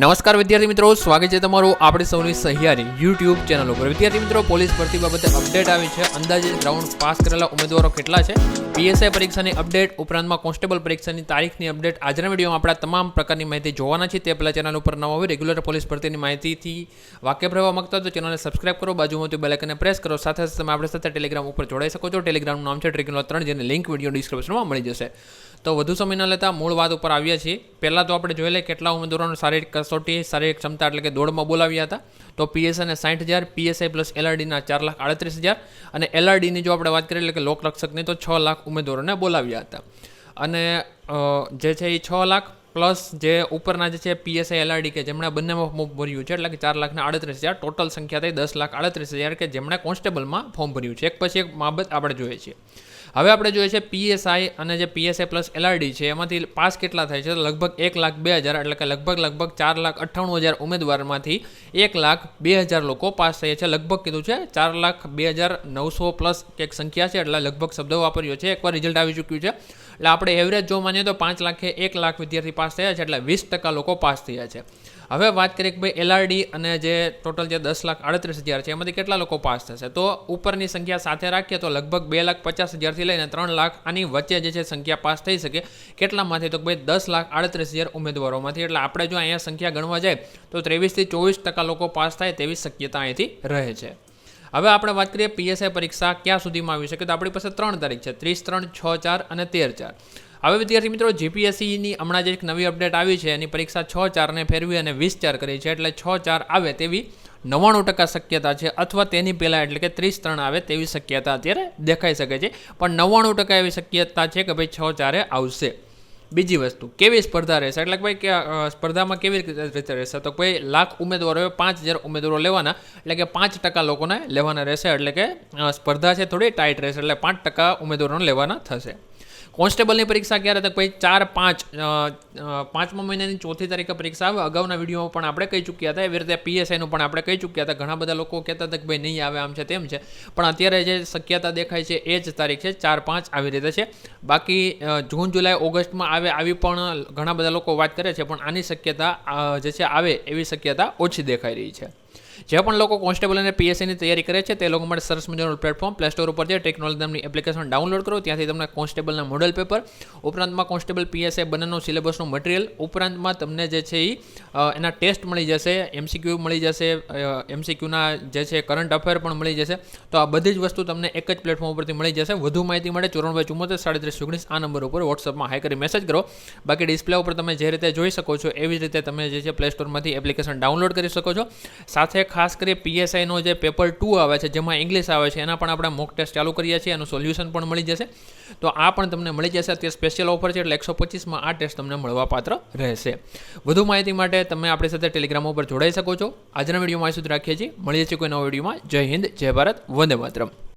નમસ્કાર વિદ્યાર્થી મિત્રો, સ્વાગત છે તમારું આપણી સૌની સહિયારી યુટ્યુબ ચેનલ ઉપર. વિદ્યાર્થી મિત્રો, પોલીસ ભરતી બાબતે અપડેટ આવી છે. અંદાજે ગ્રાઉન્ડ પાસ કરેલા ઉમેદવારો કેટલા છે? પીએસઆઈ પરીક્ષાની અપડેટ ઉપરાંતમાં કોન્સ્ટેબલ પરીક્ષાની તારીખની અપડેટ આજના વિડીયોમાં આપણા તમામ પ્રકારની માહિતી જોવાના છે તે પહેલાં ચેનલ ઉપર નવા હોય રેગ્યુલર પોલીસ ભરતીની માહિતીથી વાકેફ રહેવા માગતા તો ચેનલને સબસ્ક્રાઇબ કરો. બાજુમાંથી બેલેકને પ્રેસ કરો. સાથે સાથે તમે આપણી સાથે ટેલિગ્રામ ઉપર જોડાઈ શકો છો. ટેલિગ્રામનું નામ છે ટ્રેકિંગ ત્રણ, જેની લિંક વીડિયો ડિસ્ક્રિપ્શનમાં મળી જશે. તો વધુ સમય ન લેતા મૂળ વાત ઉપર આવ્યા છીએ. પહેલાં તો આપણે જોઈ લઈએ કેટલા ઉમેદવારોનું શારીરિક કસોટી શારીરિક ક્ષમતા એટલે કે દોડમાં બોલાવ્યા હતા. તો પીએસઆઈને સાઠ હજાર પીએસઆઈ પ્લસ એલઆરડીના ચાર લાખ આડત્રીસ હજાર અને એલઆરડીની જો આપણે વાત કરીએ એટલે કે લોકરક્ષકની તો છ લાખ ઉમેદવારોને બોલાવ્યા હતા. અને જે છે એ છ લાખ પ્લસ જે ઉપરના જે છે પીએસઆઈ એલઆરડી કે જેમણે બંનેમાં ફોર્મ ભર્યું છે એટલે કે ચાર લાખના આડત્રીસ હજાર, ટોટલ સંખ્યા થઈ દસ લાખ આડત્રીસ હજાર કે જેમણે કોન્સ્ટેબલમાં ફોર્મ ભર્યું છે. એક પછી એક બાબત આપણે જોઈએ છીએ. હવે આપણે જોઈએ છે પીએસઆઈ અને જે પીએસઆઈ પ્લસ એલઆરડી છે, એમાંથી પાસ કેટલા થાય છે? લગભગ એક લાખ બે હજાર, એટલે કે લગભગ લગભગ ચાર લાખ અઠ્ઠાણું હજાર ઉમેદવારમાંથી એક લાખ બે હજાર લોકો પાસ થયા છે. લગભગ કીધું છે, ચાર લાખ બે હજાર નવસો પ્લસ કંઈક સંખ્યા છે, એટલે લગભગ શબ્દ વાપર્યો છે. એકવાર રિઝલ્ટ આવી ચૂક્યું છે. એટલે આપણે એવરેજ જો માનીએ તો પાંચ લાખે એક લાખ વિદ્યાર્થી પાસ થયા છે, એટલે વીસ ટકા લોકો પાસ થયા છે. હવે વાત કરીએ કે ભાઈ એલઆરડી અને જે ટોટલ જે દસ લાખ આડત્રીસ હજાર છે, એમાંથી કેટલા લોકો પાસ થશે? તો ઉપરની સંખ્યા સાથે રાખીએ તો લગભગ બે લાખ પચાસ હજારથી લઈને ત્રણ લાખ આની વચ્ચે જે છે સંખ્યા પાસ થઈ શકે. કેટલામાંથી તો ભાઈ દસ લાખ આડત્રીસ હજાર ઉમેદવારોમાંથી. એટલે આપણે જો અહીંયા સંખ્યા ગણવા જાય, તો ત્રેવીસથી ચોવીસ ટકા લોકો પાસ થાય તેવી શક્યતા અહીંથી રહે છે. હવે આપણે વાત કરીએ પીએસઆઈ પરીક્ષા ક્યાં સુધીમાં આવી શકે? તો આપણી પાસે ત્રણ તારીખ છે, ત્રીસ, ત્રણ, છ, ચાર અને તેર, ચાર. હવે વિદ્યાર્થી મિત્રો, જીપીએસસીની હમણાં જે એક નવી અપડેટ આવી છે. એની પરીક્ષા છ, ચારને ફેરવી અને વીસ, ચાર કરી છે. એટલે છ, ચાર આવે તેવી નવ્વાણું ટકા શક્યતા છે અથવા તેની પહેલાં એટલે કે ત્રીસ ત્રણ આવે તેવી શક્યતા અત્યારે દેખાઈ શકે છે. પણ નવ્વાણું ટકા એવી શક્યતા છે કે ભાઈ છ ચારે આવશે. બીજી વસ્તુ, કેવી સ્પર્ધા રહેશે? એટલે કે ભાઈ કે સ્પર્ધામાં કેવી રીતે રહેશે? તો ભાઈ લાખ ઉમેદવારોએ પાંચ હજાર ઉમેદવારો લેવાના, એટલે કે પાંચ ટકા લોકોને લેવાના રહેશે. એટલે કે સ્પર્ધા છે થોડી ટાઈટ રહેશે, એટલે પાંચ ટકા ઉમેદવારોને લેવાના થશે. કોન્સ્ટેબલની પરીક્ષા ક્યારે તો ભાઈ ચાર, પાંચ પાંચમા મહિનાની ચોથી તારીખે પરીક્ષા આવે. અગાઉના વિડીયોમાં પણ આપણે કહી ચૂક્યા હતા. એવી રીતે પીએસઆઈનું પણ આપણે કહી ચૂક્યા હતા. ઘણા બધા લોકો કહેતા હતા કે ભાઈ નહીં આવે, આમ છે તેમ છે. પણ અત્યારે જે શક્યતા દેખાય છે, એ જ તારીખ છે. ચાર, પાંચ આવી રીતે છે. બાકી જૂન, જુલાઈ, ઓગસ્ટમાં આવે આવી પણ ઘણા બધા લોકો વાત કરે છે. પણ આની શક્યતા જે છે, આવે એવી શક્યતા ઓછી દેખાઈ રહી છે. જે પણ લોકો કોન્સ્ટેબલ અને પીએસસીની તૈયારી કરે છે, તે લોકો માટે સરસ મજાનું પ્લેટફોર્મ પ્લે સ્ટોર ઉપર જે ટેકનોલોજી એપ્લિકેશન ડાઉનલોડ કરો. ત્યાંથી તમને કોન્સ્ટેબલના મોડલ પેપર ઉપરાંતમાં કોન્સ્ટેબલ પીએસઆઈ બંનેનો સિલેબસનું મટીરિયલ ઉપરાંતમાં તમને જે છે એ એના ટેસ્ટ મળી જશે એમસીક્યુ મળી જશે એમસીક્યુના જે છે કરંટ અફેર પણ મળી જશે. તો આ બધી જ વસ્તુ તમને એક જ પ્લેટફોર્મ ઉપરથી મળી જશે. વધુ માહિતી માટે ચોરાણું ચુમ્મોતેર, સાડત્રીસ ઓગણીસ આ નંબર ઉપર વોટ્સઅપમાં હાઈ કરી મેસેજ કરો. બાકી ડિસ્પ્લે ઉપર તમે જે રીતે જોઈ શકો છો, એવી જ રીતે તમે જે છે પ્લે સ્ટોરમાંથી એપ્લિકેશન ડાઉનલોડ કરી શકો છો. સાથે ખાસ કરી પીએસઆઈનો જે પેપર ટુ આવે છે, જેમાં ઇંગ્લિશ આવે છે, એના પણ આપણે મોક ટેસ્ટ ચાલુ કરીએ છીએ, એનું સોલ્યુશન પણ મળી જશે. તો આ પણ તમને મળી જશે અત્યારે સ્પેશિયલ ઓફર છે, એટલે એકસો પચીસમાં આ ટેસ્ટ તમને મળવાપાત્ર રહેશે. વધુ માહિતી માટે તમે આપણી સાથે ટેલિગ્રામ ઉપર જોડાઈ શકો છો. આજના વિડીયોમાં સુધી રાખીએ છીએ. મળીએ છીએ કોઈ નવા વિડીયોમાં. જય હિન્દ, જય ભારત, વંદે માતરમ.